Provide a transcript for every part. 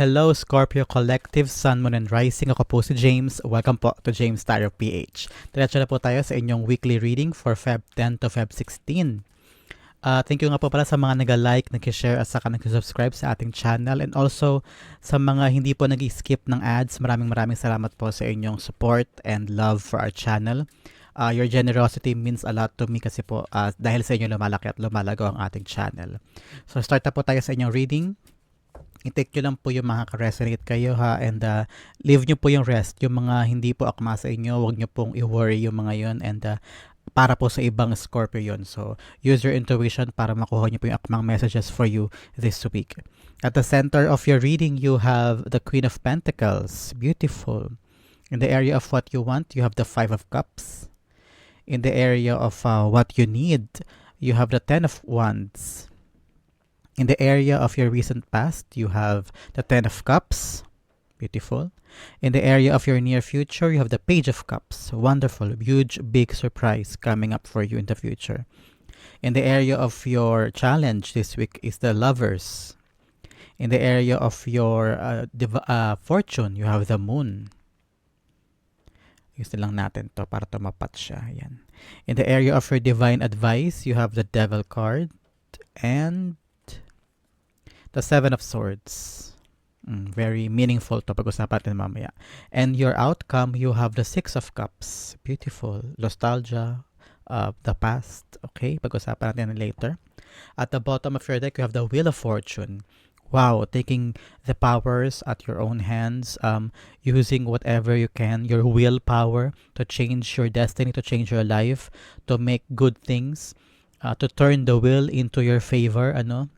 Hello Scorpio Collective, Sun, Moon, and Rising. Ako po si James. Welcome po to James Tarot PH. Diretso na po tayo sa inyong weekly reading for Feb 10 to Feb 16. Uh, thank you nga po pala sa mga nag-like, nag-share at saka nag-subscribe sa ating channel and also sa mga hindi po nag-skip ng ads. Maraming maraming salamat po sa inyong support and love for our channel. Uh, your generosity means a lot to me kasi po uh, dahil sa inyo lumalaki at lumalago ang ating channel. So start na po tayo sa inyong reading i-take nyo lang po yung mga ka-resonate kayo ha and uh, leave nyo po yung rest yung mga hindi po akma sa inyo huwag nyo pong i-worry yung mga yon and uh, para po sa ibang Scorpio yun. So, use your intuition para makuha nyo po yung akmang messages for you this week. At the center of your reading, you have the Queen of Pentacles. Beautiful. In the area of what you want, you have the Five of Cups. In the area of uh, what you need, you have the Ten of Wands. In the area of your recent past, you have the Ten of Cups. Beautiful. In the area of your near future, you have the Page of Cups. Wonderful. Huge, big surprise coming up for you in the future. In the area of your challenge this week is the Lovers. In the area of your uh, div- uh, fortune, you have the Moon. Gusto lang natin to para tumapat siya. Yan. In the area of your divine advice, you have the Devil card. And the Seven of Swords. Mm, very meaningful to pag-usapan natin mamaya. And your outcome, you have the Six of Cups. Beautiful. Nostalgia of the past. Okay, pag-usapan natin later. At the bottom of your deck, you have the Wheel of Fortune. Wow, taking the powers at your own hands, um, using whatever you can, your willpower to change your destiny, to change your life, to make good things, uh, to turn the will into your favor, ano,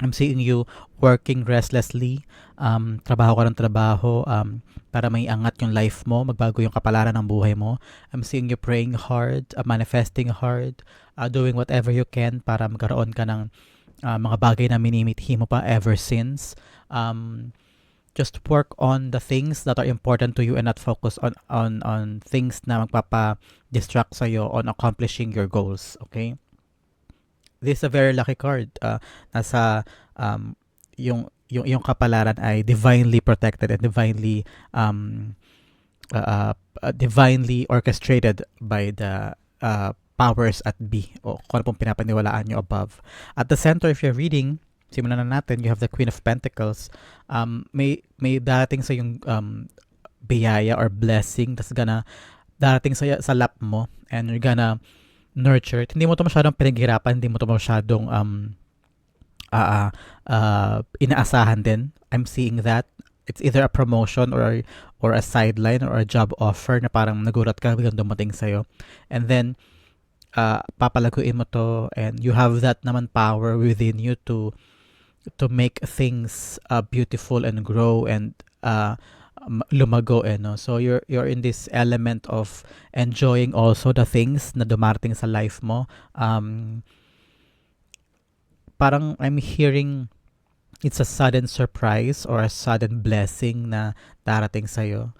I'm seeing you working restlessly, um, trabaho ka ng trabaho um, para may angat yung life mo, magbago yung kapalaran ng buhay mo. I'm seeing you praying hard, uh, manifesting hard, uh, doing whatever you can para magkaroon ka ng uh, mga bagay na minimithi mo pa ever since. Um, just work on the things that are important to you and not focus on on on things na magpapa-distract sa on accomplishing your goals, okay? This is a very lucky card. Uh, nasa um, yung yung yung kapalaran ay divinely protected and divinely um uh, uh, divinely orchestrated by the uh, powers at B o kung ano pong pinapaniwalaan nyo above. At the center of your reading, simulan na natin, you have the Queen of Pentacles. Um, may, may darating sa yung um, biyaya or blessing that's gonna darating sa, sa lap mo and you're gonna nurtured, hindi mo to masyadong pinaghirapan, hindi mo to masyadong um, uh, uh, inaasahan din. I'm seeing that. It's either a promotion or or a sideline or a job offer na parang nagulat ka biglang dumating sa'yo. And then, uh, papalaguin mo to and you have that naman power within you to to make things uh, beautiful and grow and uh, lumago eh no? So you're you're in this element of enjoying also the things na dumarating sa life mo. Um parang I'm hearing it's a sudden surprise or a sudden blessing na darating sa iyo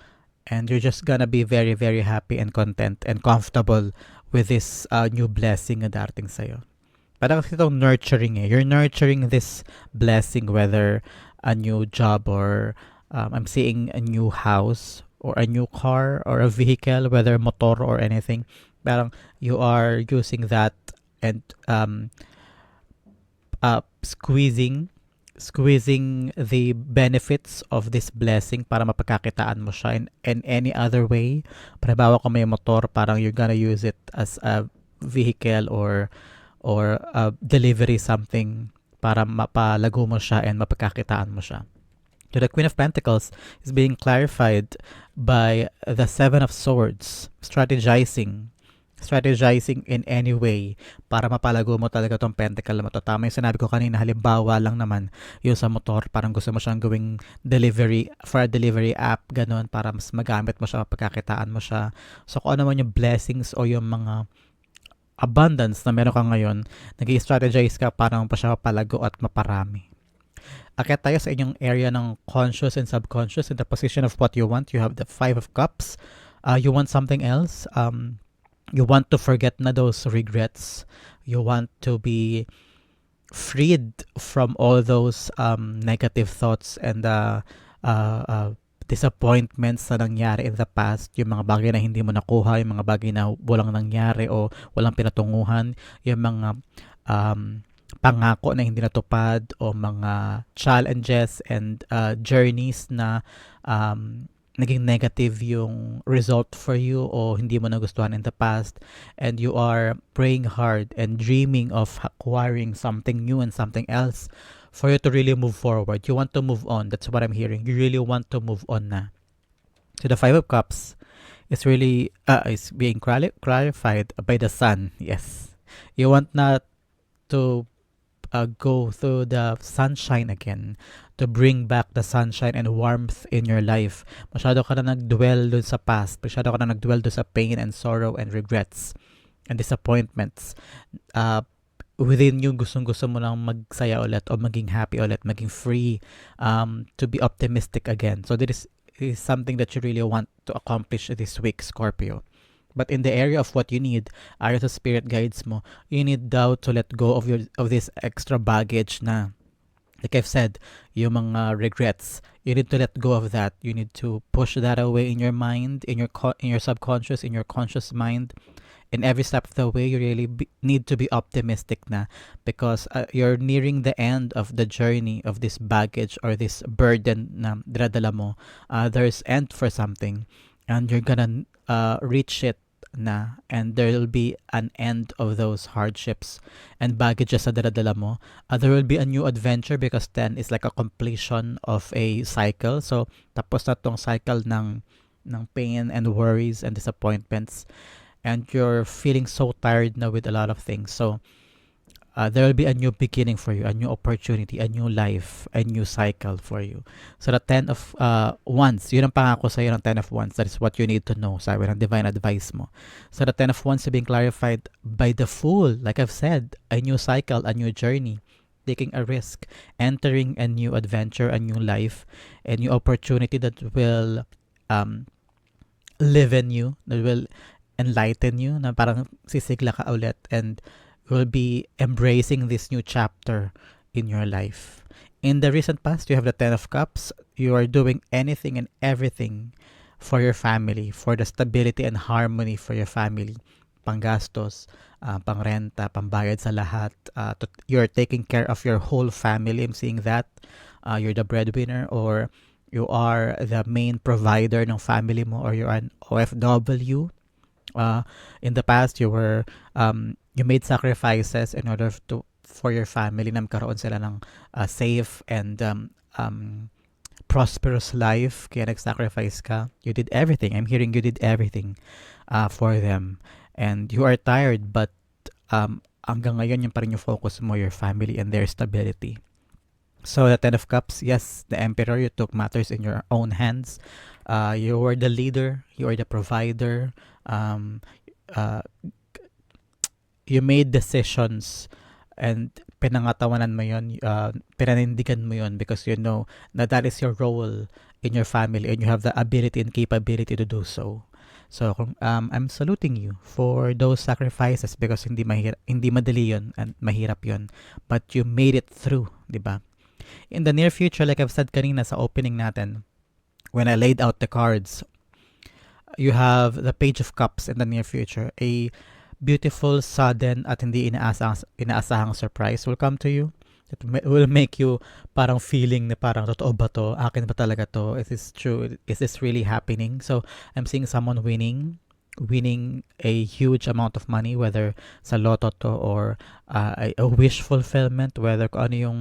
and you're just gonna be very very happy and content and comfortable with this uh, new blessing na darating sa iyo parang kasi itong nurturing eh. You're nurturing this blessing whether a new job or um, I'm seeing a new house or a new car or a vehicle, whether motor or anything. Parang you are using that and um, uh, squeezing squeezing the benefits of this blessing para mapagkakitaan mo siya in, in any other way. Panabawa kung may motor, parang you're gonna use it as a vehicle or or a delivery something para mapalago mo siya and mapagkakitaan mo siya the Queen of Pentacles is being clarified by the Seven of Swords, strategizing strategizing in any way para mapalago mo talaga tong pentacle mo to. Tama yung sinabi ko kanina, halimbawa lang naman yung sa motor, parang gusto mo siyang gawing delivery, for a delivery app, ganun, para mas magamit mo siya, mapagkakitaan mo siya. So kung ano man yung blessings o yung mga abundance na meron ka ngayon, nag strategize ka para mo pa siya mapalago at maparami. Akit tayo sa inyong area ng conscious and subconscious in the position of what you want. You have the Five of Cups. Uh, you want something else. Um, you want to forget na those regrets. You want to be freed from all those um, negative thoughts and uh, uh, uh, disappointments na nangyari in the past, yung mga bagay na hindi mo nakuha, yung mga bagay na walang nangyari o walang pinatunguhan, yung mga um, pangako na hindi natupad o mga challenges and uh, journeys na um, naging negative yung result for you o hindi mo nagustuhan in the past and you are praying hard and dreaming of acquiring something new and something else for you to really move forward. You want to move on. That's what I'm hearing. You really want to move on na. So the Five of Cups is really uh, is being clarified by the sun. Yes. You want not to uh, go through the sunshine again to bring back the sunshine and warmth in your life. Masyado ka na nag-dwell dun sa past. Masyado ka na nag-dwell dun sa pain and sorrow and regrets and disappointments. Uh, within you, gustong-gusto mo lang magsaya ulit o maging happy ulit, maging free, um, to be optimistic again. So this is something that you really want to accomplish this week, Scorpio. But in the area of what you need, area sa spirit guides mo, you need daw to let go of your of this extra baggage na like I've said, yung mga regrets, you need to let go of that. You need to push that away in your mind, in your in your subconscious, in your conscious mind. In every step of the way, you really be, need to be optimistic na because uh, you're nearing the end of the journey of this baggage or this burden na dinadala mo. Uh, there's end for something and you're gonna uh, reach it na and there will be an end of those hardships and baggages sa daladala mo. Uh, there will be a new adventure because then is like a completion of a cycle. So, tapos na tong cycle ng, ng pain and worries and disappointments and you're feeling so tired now with a lot of things. So, uh, there will be a new beginning for you, a new opportunity, a new life, a new cycle for you. So the 10 of uh, Wands, yun ang pangako sa iyo ng 10 of Wands. That is what you need to know, sabi ng divine advice mo. So the 10 of Wands is being clarified by the Fool. Like I've said, a new cycle, a new journey, taking a risk, entering a new adventure, a new life, a new opportunity that will um, live in you, that will enlighten you, na parang sisigla ka ulit and will be embracing this new chapter in your life. In the recent past, you have the Ten of Cups. You are doing anything and everything for your family, for the stability and harmony for your family. Panggastos, uh, pangrenta, pambayad sa lahat. Uh, to, you're taking care of your whole family. I'm seeing that. Uh, you're the breadwinner or you are the main provider ng family mo or you're an OFW. Uh, in the past, you were um, you made sacrifices in order to for your family na magkaroon sila ng uh, safe and um, um, prosperous life. Kaya nag-sacrifice ka. You did everything. I'm hearing you did everything uh, for them. And you are tired but um, hanggang ngayon yung pa rin yung focus mo your family and their stability. So the ten of cups yes the emperor you took matters in your own hands. Uh, you were the leader. You are the provider. Um, uh, you made decisions and pinangatawanan mo yun, uh, pinanindigan mo yun because you know na that is your role in your family and you have the ability and capability to do so. So, um, I'm saluting you for those sacrifices because hindi mahirap, hindi madali yun and mahirap yun. But you made it through, di ba? In the near future, like I've said kanina sa opening natin, when I laid out the cards, you have the Page of Cups in the near future, a beautiful, sudden, at hindi inaasahang, inaasahang surprise will come to you. It will make you parang feeling na parang totoo ba to? Akin ba talaga to? Is this true? Is this really happening? So, I'm seeing someone winning winning a huge amount of money whether sa lotto to or uh, a, wish fulfillment whether kung ano yung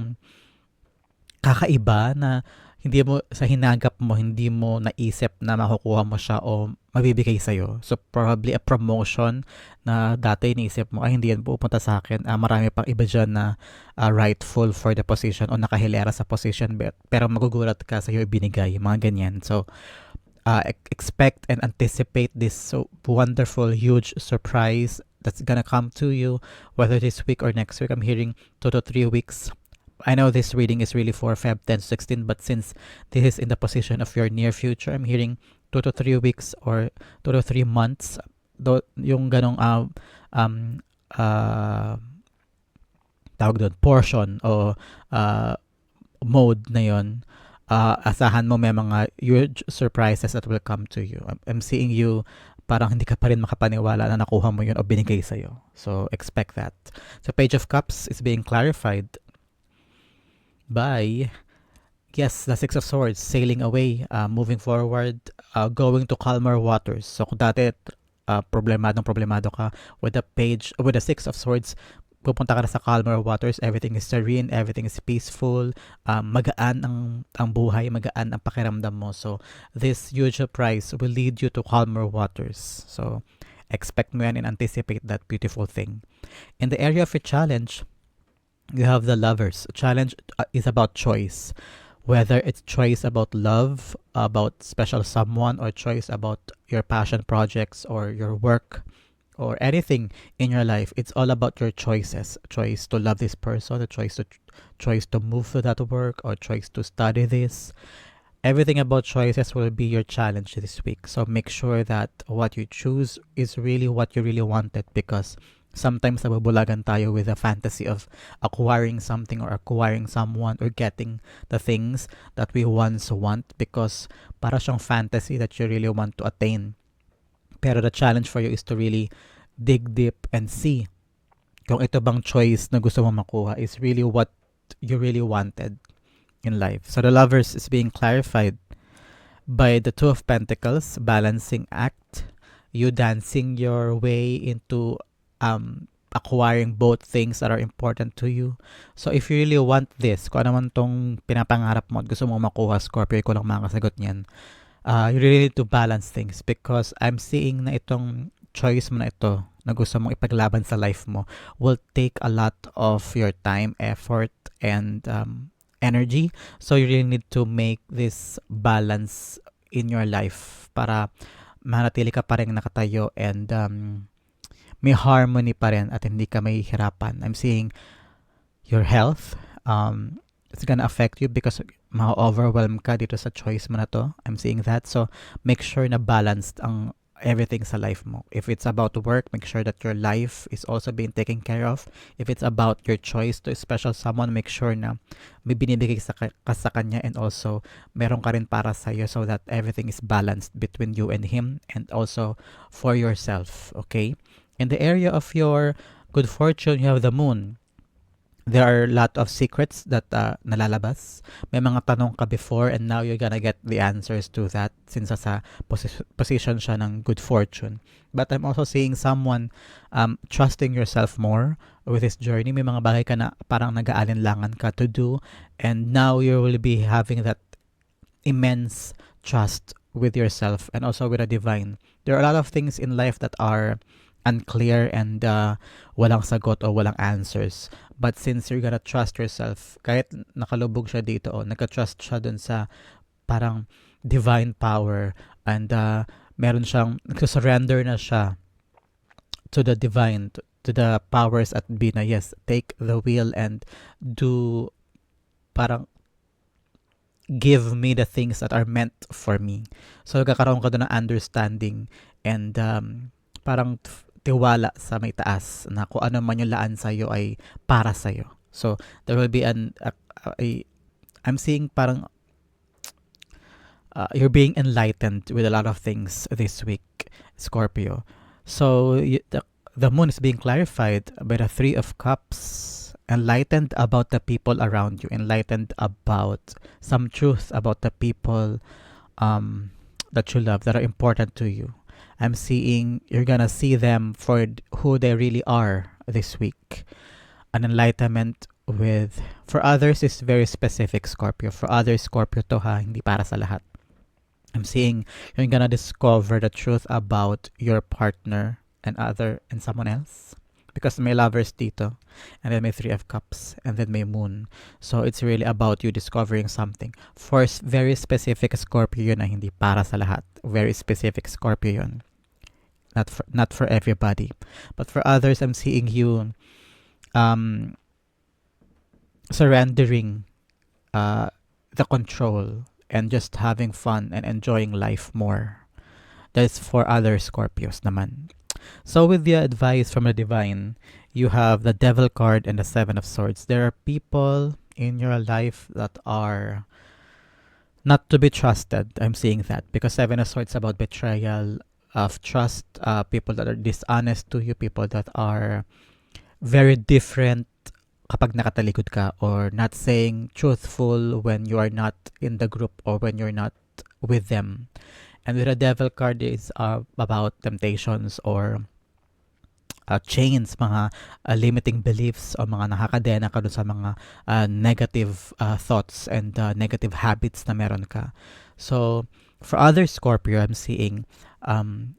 kakaiba na hindi mo sa hinagap mo hindi mo naisip na makukuha mo siya o mabibigay sa iyo. So probably a promotion na dati iniisip mo ay hindi yan pupunta sa akin. Uh, marami pang iba diyan na uh, rightful for the position o nakahilera sa position pero magugulat ka sa iyo ibinigay, mga ganyan. So uh, expect and anticipate this so wonderful huge surprise that's gonna come to you whether this week or next week. I'm hearing two to three weeks I know this reading is really for Feb 10 16, but since this is in the position of your near future, I'm hearing 2 to 3 weeks or 2 to 3 months. Do, yung ganong uh, um, uh, tawag doon, portion o uh, mode na yon uh, asahan mo may mga huge surprises that will come to you. I'm, I'm seeing you parang hindi ka pa rin makapaniwala na nakuha mo yun o binigay sa'yo. So, expect that. So, Page of Cups is being clarified by, yes, the Six of Swords, sailing away, uh, moving forward, uh, going to calmer waters. So, kung dati uh, problemadong problemado ka with the page, with the Six of Swords, pupunta ka na sa calmer waters, everything is serene, everything is peaceful, um, magaan ang, ang buhay, magaan ang pakiramdam mo. So, this huge surprise will lead you to calmer waters. So, expect mo yan and anticipate that beautiful thing. In the area of a challenge, you have the lovers. Challenge uh, is about choice. Whether it's choice about love, about special someone, or choice about your passion projects or your work, or anything in your life, it's all about your choices. Choice to love this person, a choice to choice to move to that work, or choice to study this. Everything about choices will be your challenge this week. So make sure that what you choose is really what you really wanted because sometimes nabubulagan tayo with the fantasy of acquiring something or acquiring someone or getting the things that we once want because para siyang fantasy that you really want to attain. Pero the challenge for you is to really dig deep and see kung ito bang choice na gusto mo makuha is really what you really wanted in life. So the lovers is being clarified by the Two of Pentacles, balancing act, you dancing your way into um, acquiring both things that are important to you. So if you really want this, kung ano man tong pinapangarap mo at gusto mo makuha, Scorpio, ko lang makasagot niyan uh, you really need to balance things because I'm seeing na itong choice mo na ito na gusto mong ipaglaban sa life mo will take a lot of your time, effort, and um, energy. So you really need to make this balance in your life para manatili ka pa rin nakatayo and um, may harmony pa rin at hindi ka may hirapan. I'm seeing your health, um, it's gonna affect you because ma-overwhelm ka dito sa choice mo na to. I'm seeing that. So, make sure na balanced ang everything sa life mo. If it's about work, make sure that your life is also being taken care of. If it's about your choice to a special someone, make sure na may binibigay sa, ka sa kanya and also meron ka rin para sa iyo so that everything is balanced between you and him and also for yourself. Okay? In the area of your good fortune, you have the moon there are a lot of secrets that uh, nalalabas. May mga tanong ka before and now you're gonna get the answers to that since sa posi- position siya ng good fortune. But I'm also seeing someone um, trusting yourself more with this journey. May mga bagay ka na parang nag-aalinlangan ka to do and now you will be having that immense trust with yourself and also with the divine. There are a lot of things in life that are unclear and uh, walang sagot o walang answers. But since you're gonna trust yourself, kahit nakalubog siya dito, o nagka-trust siya dun sa parang divine power and uh, meron siyang, nagsusurrender na siya to the divine, to, to the powers at be na yes, take the wheel and do parang give me the things that are meant for me. So, kakaroon ka doon ng understanding and um, parang tiwala sa may taas na kung ano man yung laan sa iyo ay para sa iyo. So there will be an a, a, I'm seeing parang uh, you're being enlightened with a lot of things this week, Scorpio. So you, the the moon is being clarified by the 3 of cups, enlightened about the people around you, enlightened about some truth about the people um that you love that are important to you I'm seeing you're gonna see them for who they really are this week. An enlightenment with for others is very specific Scorpio. For others Scorpio to ha, hindi para sa lahat. I'm seeing you're gonna discover the truth about your partner and other and someone else because may lovers dito and then may three of cups and then may moon. So it's really about you discovering something. For very specific Scorpio na hindi para sa lahat. Very specific Scorpio not for not for everybody. But for others i'm seeing you um surrendering uh the control and just having fun and enjoying life more. That's for other scorpios naman so with the advice from the divine you have the Devil card and the Seven of Swords. There are people in your life that are not to be trusted. I'm seeing that because Seven of Swords about betrayal of trust, uh, people that are dishonest to you, people that are very different kapag nakatalikod ka or not saying truthful when you are not in the group or when you're not with them. And with the devil card is uh, about temptations or uh, chains, mga uh, limiting beliefs o mga nakakadena ka dun sa mga uh, negative uh, thoughts and uh, negative habits na meron ka. So, for other Scorpio, I'm seeing um,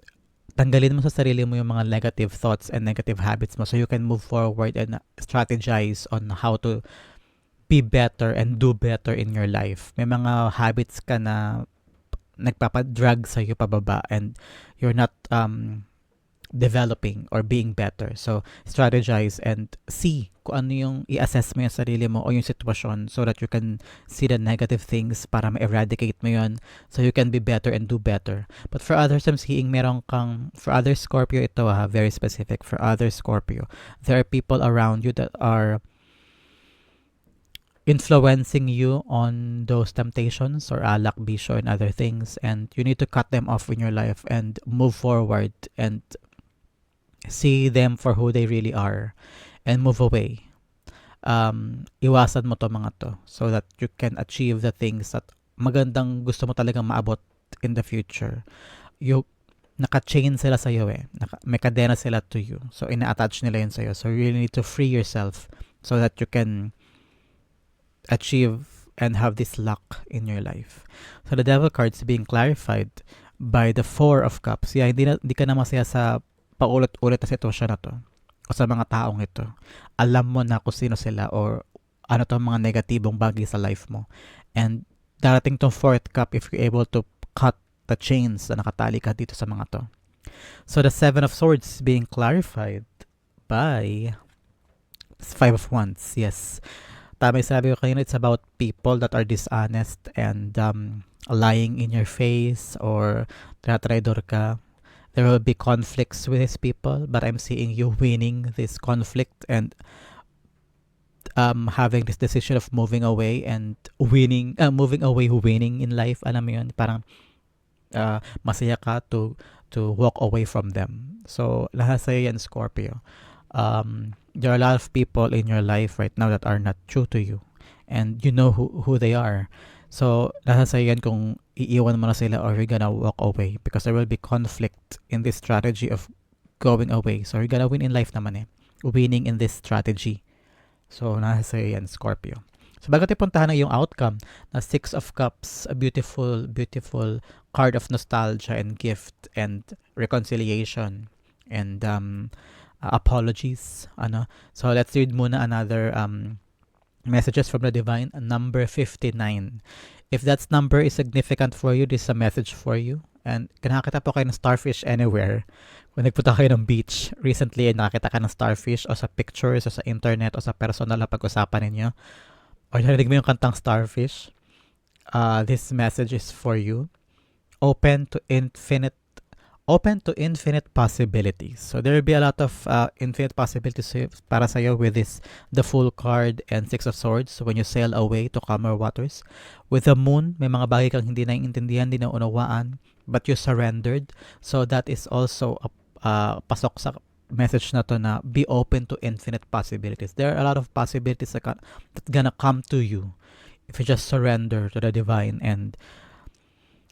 tanggalin mo sa sarili mo yung mga negative thoughts and negative habits mo so you can move forward and strategize on how to be better and do better in your life. May mga habits ka na nagpapadrag sa iyo pababa and you're not um, developing or being better. So, strategize and see kung ano yung i-assess mo yung sarili mo o yung sitwasyon so that you can see the negative things para ma-eradicate mo yun so you can be better and do better. But for others, I'm seeing meron kang, for other Scorpio, ito ha, very specific. For other Scorpio, there are people around you that are influencing you on those temptations or alak, bisyo, and other things and you need to cut them off in your life and move forward and see them for who they really are and move away. Um, iwasan mo to mga to so that you can achieve the things that magandang gusto mo talagang maabot in the future. You, naka-chain sila sa iyo eh. Naka, may kadena sila to you. So, ina-attach nila yun sa iyo. So, you really need to free yourself so that you can achieve and have this luck in your life. So, the devil cards being clarified by the four of cups. Yeah, hindi, na, hindi ka na masaya sa paulit-ulit na sitwasyon na to o sa mga taong ito. Alam mo na kung sino sila or ano to mga negatibong bagay sa life mo. And darating tong fourth cup if you're able to cut the chains na nakatali ka dito sa mga to. So the seven of swords being clarified by five of wands. Yes. Tama yung sabi ko kanina, it's about people that are dishonest and um, lying in your face or tinatraidor ka there will be conflicts with these people, but I'm seeing you winning this conflict and um, having this decision of moving away and winning, uh, moving away, winning in life. Alam mo yun, parang uh, masaya ka to to walk away from them. So, lahat sa'yo yan, Scorpio. Um, there are a lot of people in your life right now that are not true to you. And you know who, who they are. So, nasa sa'yo yan kung iiwan mo na sila or you're gonna walk away because there will be conflict in this strategy of going away. So, you're gonna win in life naman eh. Winning in this strategy. So, nasa sa'yo yan, Scorpio. So, bago tayo puntahan na yung outcome na Six of Cups, a beautiful, beautiful card of nostalgia and gift and reconciliation and um, uh, apologies. Ano? So, let's read muna another um, messages from the divine. Number 59. If that number is significant for you, this is a message for you. And nakakita po kayo ng starfish anywhere. Kung nagpunta kayo ng beach, recently ay nakakita ka ng starfish o sa pictures o sa internet o sa personal na pag-usapan ninyo. O narinig mo yung kantang starfish. Uh, this message is for you. Open to infinite open to infinite possibilities. So there will be a lot of uh, infinite possibilities para sa iyo with this the full card and six of swords when you sail away to calmer waters. With the moon, may mga bagay kang hindi naiintindihan, hindi na unawaan, but you surrendered. So that is also a uh, pasok sa message na to na be open to infinite possibilities. There are a lot of possibilities that, that gonna come to you if you just surrender to the divine and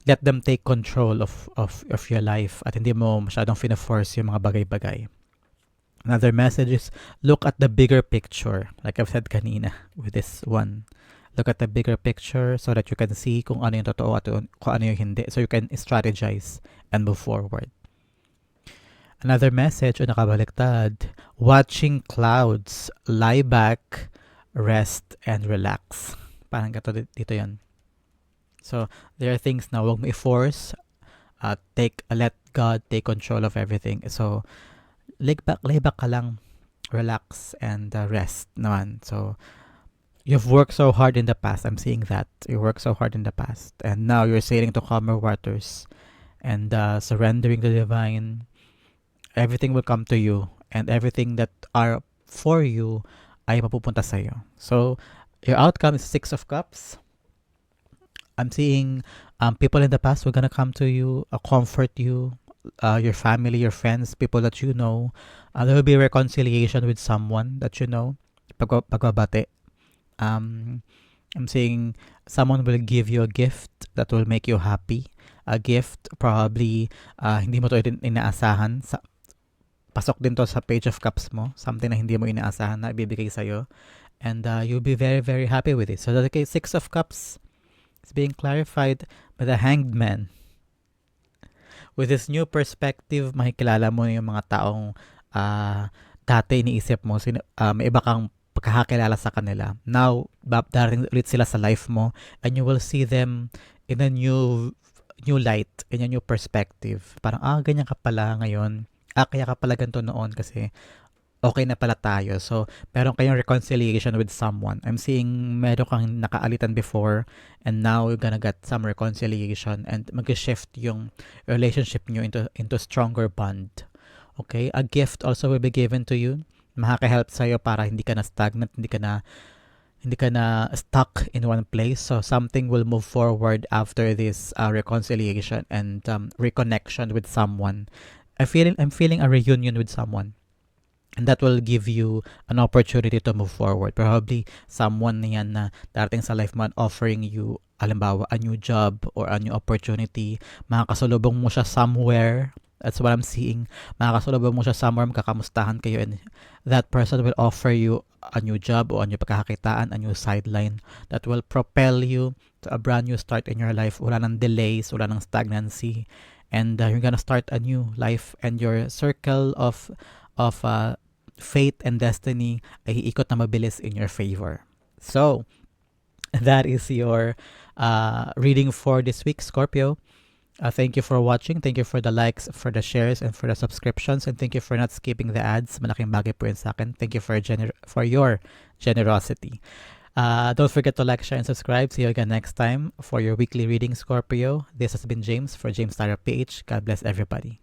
let them take control of, of, of your life at hindi mo masyadong fina-force yung mga bagay-bagay. Another message is look at the bigger picture. Like I've said kanina with this one. Look at the bigger picture so that you can see kung ano yung totoo at kung ano yung hindi. So you can strategize and move forward. Another message o nakabaliktad, watching clouds, lie back, rest, and relax. Parang gato dito yan. So, there are things na huwag mo i-force. Uh, take, let God take control of everything. So, lay back, lay back ka lang. Relax and uh, rest naman. So, you've worked so hard in the past. I'm seeing that. You worked so hard in the past. And now you're sailing to calmer waters and uh, surrendering to the divine. Everything will come to you. And everything that are for you ay mapupunta sa'yo. So, your outcome is Six of Cups. I'm seeing um, people in the past who are gonna come to you, uh, comfort you, uh, your family, your friends, people that you know. Uh, there will be reconciliation with someone that you know. Pag pagbabate. Um, I'm saying someone will give you a gift that will make you happy. A gift, probably, uh, hindi mo to in- inaasahan. Sa, pasok din to sa page of cups mo. Something na hindi mo inaasahan na ibibigay sa'yo. And uh, you'll be very, very happy with it. So, the case, six of cups is being clarified by the hanged man. With this new perspective, makikilala mo yung mga taong uh, dati iniisip mo, sin- uh, may iba kang pagkakakilala sa kanila. Now, darating ulit sila sa life mo and you will see them in a new new light, in a new perspective. Parang, ah, ganyan ka pala ngayon. Ah, kaya ka pala ganito noon kasi okay na pala tayo. So, meron kayong reconciliation with someone. I'm seeing meron kang nakaalitan before and now you're gonna get some reconciliation and mag-shift yung relationship nyo into, into stronger bond. Okay? A gift also will be given to you. Makaka-help sa'yo para hindi ka na stagnant, hindi ka na hindi ka na stuck in one place. So something will move forward after this uh, reconciliation and um, reconnection with someone. I feel I'm feeling a reunion with someone. And that will give you an opportunity to move forward. Probably someone yan na darating sa life mo offering you, alimbawa, a new job or a new opportunity. Makakasalubong mo siya somewhere That's what I'm seeing. Makakasulubong mo siya somewhere, magkakamustahan kayo and that person will offer you a new job o a new pagkakakitaan, a new sideline that will propel you to a brand new start in your life. Wala nang delays, wala nang stagnancy. And uh, you're gonna start a new life and your circle of of uh, fate and destiny ay iikot na mabilis in your favor. So, that is your uh, reading for this week, Scorpio. Uh, thank you for watching. Thank you for the likes, for the shares, and for the subscriptions. And thank you for not skipping the ads. Malaking bagay po yun sa akin. Thank you for, gener- for your generosity. Uh, don't forget to like, share, and subscribe. See you again next time for your weekly reading, Scorpio. This has been James for James Tyler PH. God bless everybody.